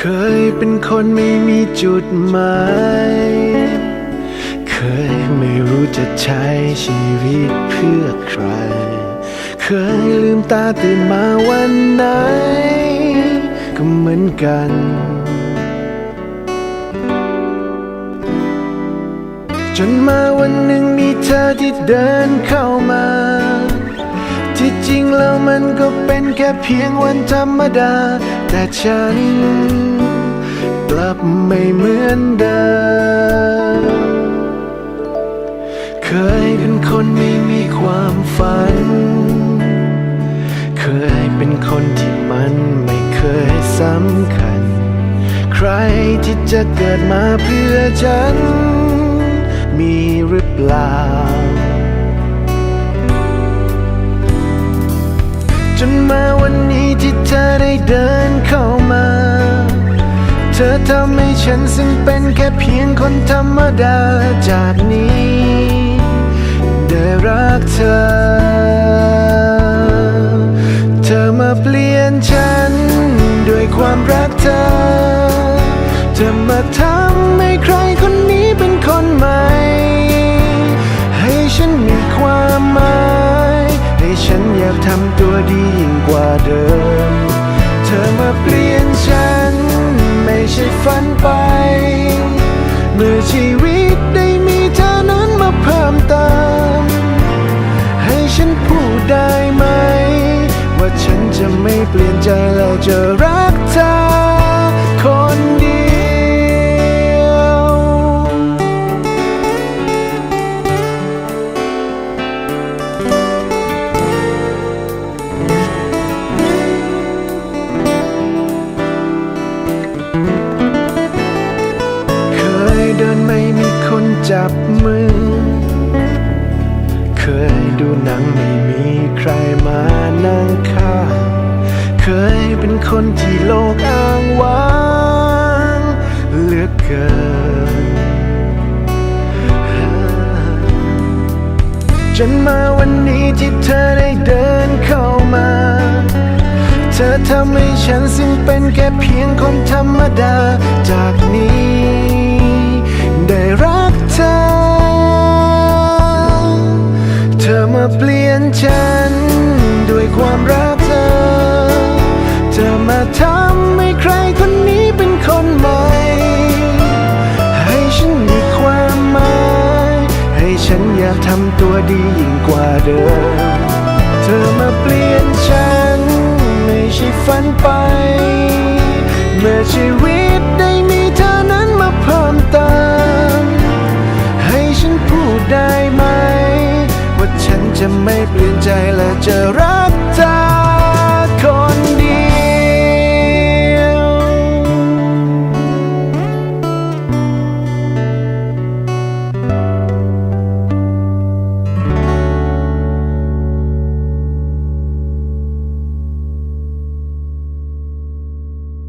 เป็นคนไม่มีจุดหมาย เคยไม่รู้จะใช้ชีวิตเพื่อใคร เคยลืมตาตื่นมาวันไหน ก็เหมือนกันจนมาวันหนึ่งมีเธอที่เดินเข้ามา ที่จริงแล้วมันก็เป็นแค่เพียงวันธรรมดา แต่ฉันกลับไม่เหมือนเดิม เคยเป็นคนไม่มีความฝัน เคยเป็นคนที่มันไม่เคยสำคัญ ใครที่จะเกิดมาเพื่อฉัน มีหรือเปล่า จนมาวันนี้ที่เธอได้เดิน ทำให้ฉันซึ่งเป็นแค่เพียงคนธรรมดาจากนี้ ได้รักเธอ เธอมาเปลี่ยนฉัน ด้วยความรักเธอ เธอมาทำให้ใครคนนี้เป็นคนใหม่ ให้ฉันมีความหมาย ให้ฉันอยากทำตัวดียิ่งกว่าเดิม เธอมาเปลี่ยน ฝันไป เมื่อชีวิตได้มีเธอนั้นมาเพิ่มเติมให้ฉันพูดได้ไหม ว่าฉันจะไม่เปลี่ยนใจและจะรัก จับมือ เคยดูหนังไม่มีใครมานั่งข้างเคยเป็นคนที่โลกอ้างว้างเหลือเกิน จนมาวันนี้ที่เธอได้เดินเข้ามา เธอทำให้ฉันซึ่งเป็นแค่เพียงคนธรรมดาจากนี้ เธอมาทำให้ใครคนนี้เป็นคนใหม่ ให้ฉันมีความหมาย ให้ฉันอยากทำตัวดียิ่งกว่าเดิม เธอมาเปลี่ยนฉัน ไม่ใช่ฝันไป เมื่อชีวิตได้มีเธอนั้นมาเพิ่มเติมให้ฉันพูดได้ไหม ว่าฉันจะไม่เปลี่ยนใจและจะรัก